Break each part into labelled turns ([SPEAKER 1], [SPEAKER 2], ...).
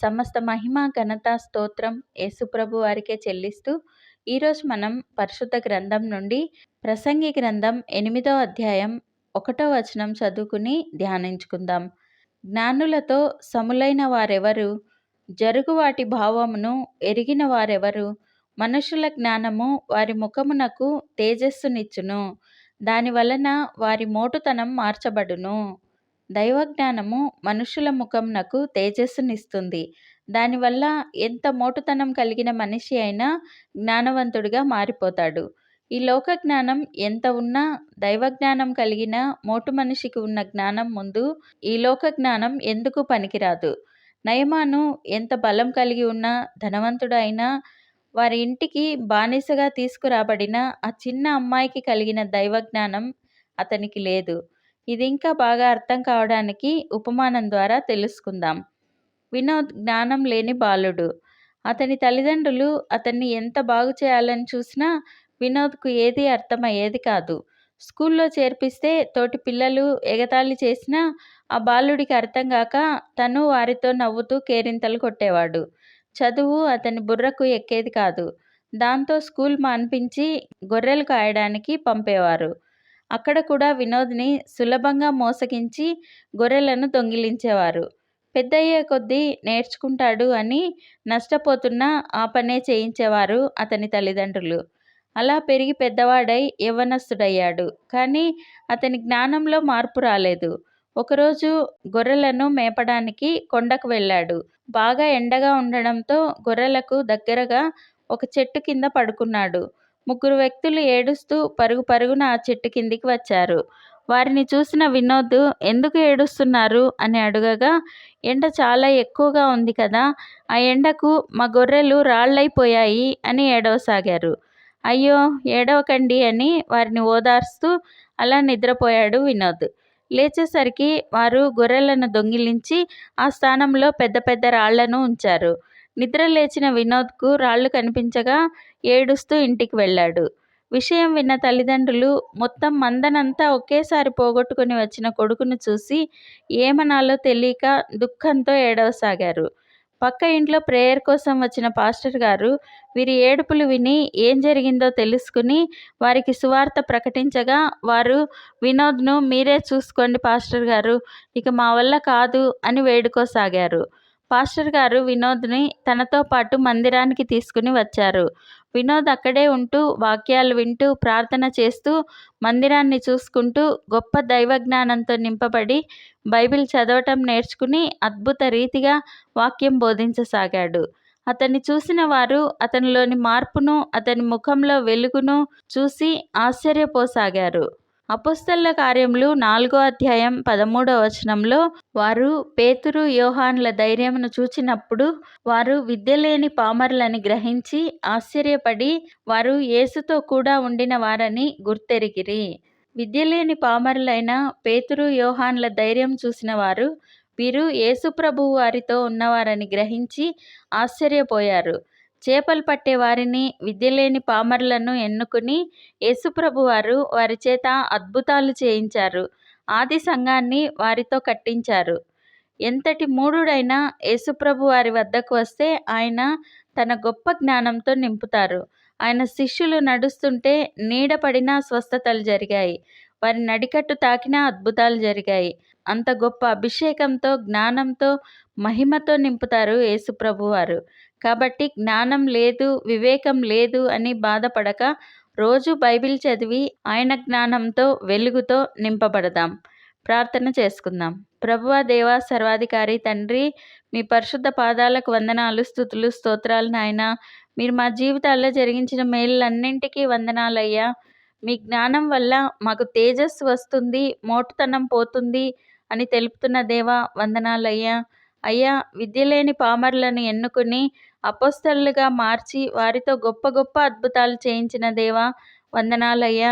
[SPEAKER 1] సమస్త మహిమ ఘనత స్తోత్రం యేసుప్రభు వారికే చెల్లిస్తూ ఈరోజు మనం పరిశుద్ధ గ్రంథం నుండి ప్రసంగి గ్రంథం ఎనిమిదో అధ్యాయం ఒకటో వచనం చదువుకుని ధ్యానించుకుందాం. జ్ఞానులతో సములైన వారెవరు? జరుగు వాటి భావమును ఎరిగిన వారెవరు? మనుషుల జ్ఞానము వారి ముఖమునకు తేజస్సునిచ్చును. దాని వలన వారి మోటుతనం మార్చబడును. దైవజ్ఞానము మనుషుల ముఖంనకు తేజస్సునిస్తుంది. దానివల్ల ఎంత మోటుతనం కలిగిన మనిషి అయినా జ్ఞానవంతుడిగా మారిపోతాడు. ఈ లోక జ్ఞానం ఎంత ఉన్నా దైవజ్ఞానం కలిగిన మోటు మనిషికి ఉన్న జ్ఞానం ముందు ఈ లోక జ్ఞానం ఎందుకు పనికిరాదు? నయమాను ఎంత బలం కలిగి ఉన్నా ధనవంతుడు అయినా వారి ఇంటికి బానిసగా తీసుకురాబడిన ఆ చిన్న అమ్మాయికి కలిగిన దైవజ్ఞానం అతనికి లేదు. ఇది ఇంకా బాగా అర్థం కావడానికి ఉపమానం ద్వారా తెలుసుకుందాం. వినోద్ జ్ఞానం లేని బాలుడు. అతని తల్లిదండ్రులు అతన్ని ఎంత బాగు చేయాలని చూసినా వినోద్కు ఏది అర్థమయ్యేది కాదు. స్కూల్లో చేర్పిస్తే తోటి పిల్లలు ఎగతాళి చేసినా ఆ బాలుడికి అర్థం కాక తను వారితో నవ్వుతూ కేరింతలు కొట్టేవాడు. చదువు అతని బుర్రకు ఎక్కేది కాదు. దాంతో స్కూల్ మాన్పించి గొర్రెలు కాయడానికి పంపేవారు. అక్కడ కూడా వినోద్ని సులభంగా మోసగించి గొర్రెలను దొంగిలించేవారు. పెద్దయ్యే కొద్దీ నేర్చుకుంటాడు అని నష్టపోతున్నా ఆ పనే చేయించేవారు అతని తల్లిదండ్రులు. అలా పెరిగి పెద్దవాడై యవ్వనస్తుడయ్యాడు. కానీ అతని జ్ఞానంలో మార్పు రాలేదు. ఒకరోజు గొర్రెలను మేపడానికి కొండకు వెళ్ళాడు. బాగా ఎండగా ఉండడంతో గొర్రెలకు దగ్గరగా ఒక చెట్టు కింద పడుకున్నాడు. ముగ్గురు వ్యక్తులు ఏడుస్తూ పరుగు పరుగున ఆ చెట్టు కిందికి వచ్చారు. వారిని చూసిన వినోద్ ఎందుకు ఏడుస్తున్నారు? అని అడగగా ఎండ చాలా ఎక్కువగా ఉంది కదా ఆ ఎండకు మా గొర్రెలు రాళ్ళైపోయాయి అని ఏడవసాగారు. అయ్యో ఏడవకండి అని వారిని ఓదార్స్తూ అలా నిద్రపోయాడు వినోద్. లేచేసరికి వారు గొర్రెలను దొంగిలించి ఆ స్థానంలో పెద్ద పెద్ద రాళ్ళను ఉంచారు. నిద్ర లేచిన వినోద్కు రాళ్ళు కనిపించగా ఏడుస్తూ ఇంటికి వెళ్ళాడు. విషయం విన్న తల్లిదండ్రులు మొత్తం మందనంతా ఒకేసారి పోగొట్టుకుని వచ్చిన కొడుకును చూసి ఏమనాలో తెలియక దుఃఖంతో ఏడవసాగారు. పక్క ఇంట్లో ప్రేయర్ కోసం వచ్చిన పాస్టర్ గారు వీరి ఏడుపులు విని ఏం జరిగిందో తెలుసుకుని వారికి సువార్త ప్రకటించగా వారు వినోద్ను మీరే చూసుకోండి పాస్టర్ గారు ఇక మా వల్ల కాదు అని వేడుకోసాగారు. పాస్టర్ గారు వినోద్ని తనతో పాటు మందిరానికి తీసుకుని వచ్చారు. వినోద్ అక్కడే ఉంటూ వాక్యాలు వింటూ ప్రార్థన చేస్తూ మందిరాన్ని చూసుకుంటూ గొప్ప దైవజ్ఞానంతో నింపబడి బైబిల్ చదవటం నేర్చుకుని అద్భుత రీతిగా వాక్యం బోధించసాగాడు. అతన్ని చూసిన వారు అతనిలోని మార్పును అతని ముఖంలో వెలుగును చూసి ఆశ్చర్యపోసాగారు. అపుస్తల కార్యములు నాలుగో అధ్యాయం పదమూడవ వచనంలో వారు పేతురు యోహాన్ల ధైర్యమును చూచినప్పుడు వారు విద్యలేని పామర్లని పామరులని గ్రహించి ఆశ్చర్యపడి వారు యేసుతో కూడా ఉండిన వారని గుర్తెరిగిరి. విద్యలేని పామరులైన పేతురు యోహాన్ల ధైర్యం చూసిన వారు వీరు యేసుప్రభువు వారితో ఉన్నవారని గ్రహించి ఆశ్చర్యపోయారు. చేపలు పట్టే వారిని విద్యలేని పామరులను ఎన్నుకుని యేసుప్రభు వారు వారి చేత అద్భుతాలు చేయించారు. ఆది సంఘాన్ని వారితో కట్టించారు. ఎంతటి మూఢుడైనా యేసుప్రభు వారి వద్దకు వస్తే ఆయన తన గొప్ప జ్ఞానంతో నింపుతారు. ఆయన శిష్యులు నడుస్తుంటే నీడపడిన స్వస్థతలు జరిగాయి. వారి నడికట్టు తాకిన అద్భుతాలు జరిగాయి. అంత గొప్ప అభిషేకంతో జ్ఞానంతో మహిమతో నింపుతారు యేసుప్రభు వారు కాబట్టి జ్ఞానం లేదు వివేకం లేదు అని బాధపడక రోజు బైబిల్ చదివి ఆయన జ్ఞానంతో వెలుగుతో నింపబడదాం. ప్రార్థన చేసుకుందాం. ప్రభువ దేవ సర్వాధికారి తండ్రి మీ పరిశుద్ధ పాదాలకు వందనాలు స్థుతులు స్తోత్రాలు నాయన. మీరు మా జీవితాల్లో జరిగించిన మేళ్ళన్నింటికీ వందనాలయ్యా. మీ జ్ఞానం వల్ల మాకు తేజస్సు వస్తుంది మోటుతనం పోతుంది అని తెలుపుతున్న దేవా వందనాలయ్యా అయ్యా. విద్య లేని పామర్లను ఎన్నుకుని అపోస్తలుగా మార్చి వారితో గొప్ప గొప్ప అద్భుతాలు చేయించిన దేవా వందనాలయ్యా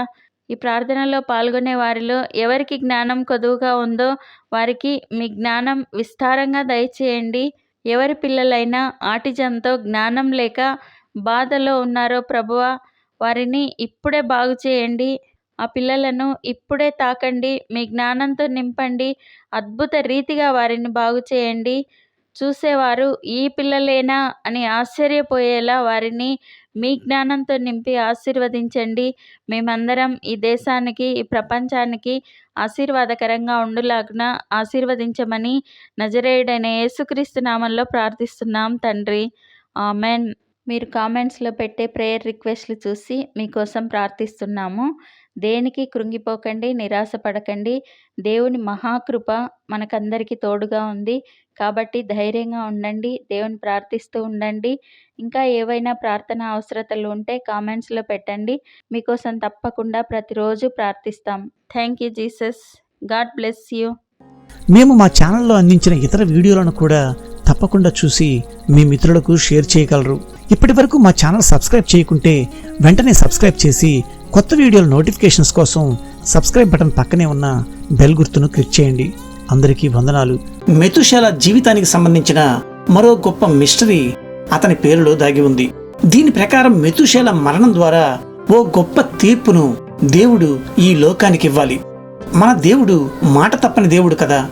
[SPEAKER 1] ఈ ప్రార్థనలో పాల్గొనే వారిలో ఎవరికి జ్ఞానం కొదువుగా ఉందో వారికి మీ జ్ఞానం విస్తారంగా దయచేయండి. ఎవరి పిల్లలైనా ఆటిజంతో జ్ఞానం లేక బాధలో ఉన్నారో ప్రభువా వారిని ఇప్పుడే బాగు చేయండి. ఆ పిల్లలను ఇప్పుడే తాకండి. మీ జ్ఞానంతో నింపండి. అద్భుత రీతిగా వారిని బాగు చేయండి. చూసేవారు ఈ పిల్లలేనా? అని ఆశ్చర్యపోయేలా వారిని మీ జ్ఞానంతో నింపి ఆశీర్వదించండి. మేమందరం ఈ దేశానికి ఈ ప్రపంచానికి ఆశీర్వాదకరంగా ఉండులాగున ఆశీర్వదించమని నజరేయుడైన యేసుక్రీస్తు నామంలో ప్రార్థిస్తున్నాం తండ్రి. ఆమెన్. మీరు కామెంట్స్లో పెట్టే ప్రేయర్ రిక్వెస్ట్లు చూసి మీకోసం ప్రార్థిస్తున్నాము. దేనికి కృంగిపోకండి నిరాశపడకండి. దేవుని మహాకృప మనకందరికీ తోడుగా ఉంది. కాబట్టి ధైర్యంగా ఉండండి దేవుని ప్రార్థిస్తూ ఉండండి. ఇంకా ఏవైనా ప్రార్థన అవసరతలు ఉంటే కామెంట్స్లో పెట్టండి. మీకోసం తప్పకుండా ప్రతిరోజు ప్రార్థిస్తాం. Thank you Jesus. God bless you.
[SPEAKER 2] మేము మా ఛానల్లో అందించిన ఇతర వీడియోలను కూడా తప్పకుండా చూసి మీ మిత్రులకు షేర్ చేయగలరు. ఇప్పటి వరకు మా ఛానల్ సబ్స్క్రైబ్ చేయకుంటే వెంటనే సబ్స్క్రైబ్ చేసి కొత్త వీడియోల నోటిఫికేషన్స్ కోసం సబ్స్క్రైబ్ బటన్ పక్కనే ఉన్న బెల్ గుర్తును క్లిక్ చేయండి. అందరికీ వందనాలు. మెతుశాల జీవితానికి సంబంధించిన మరో గొప్ప మిస్టరీ అతని పేరులో దాగి ఉంది. దీని ప్రకారం మెతుశాల మరణం ద్వారా ఓ గొప్ప తీర్పును దేవుడు ఈ లోకానికి ఇవ్వాలి. మన దేవుడు మాట తప్పని దేవుడు కదా.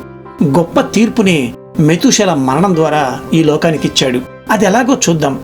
[SPEAKER 2] గొప్ప తీర్పునే మెతుశాల మరణం ద్వారా ఈ లోకానికి ఇచ్చాడు. అది ఎలాగో చూద్దాం.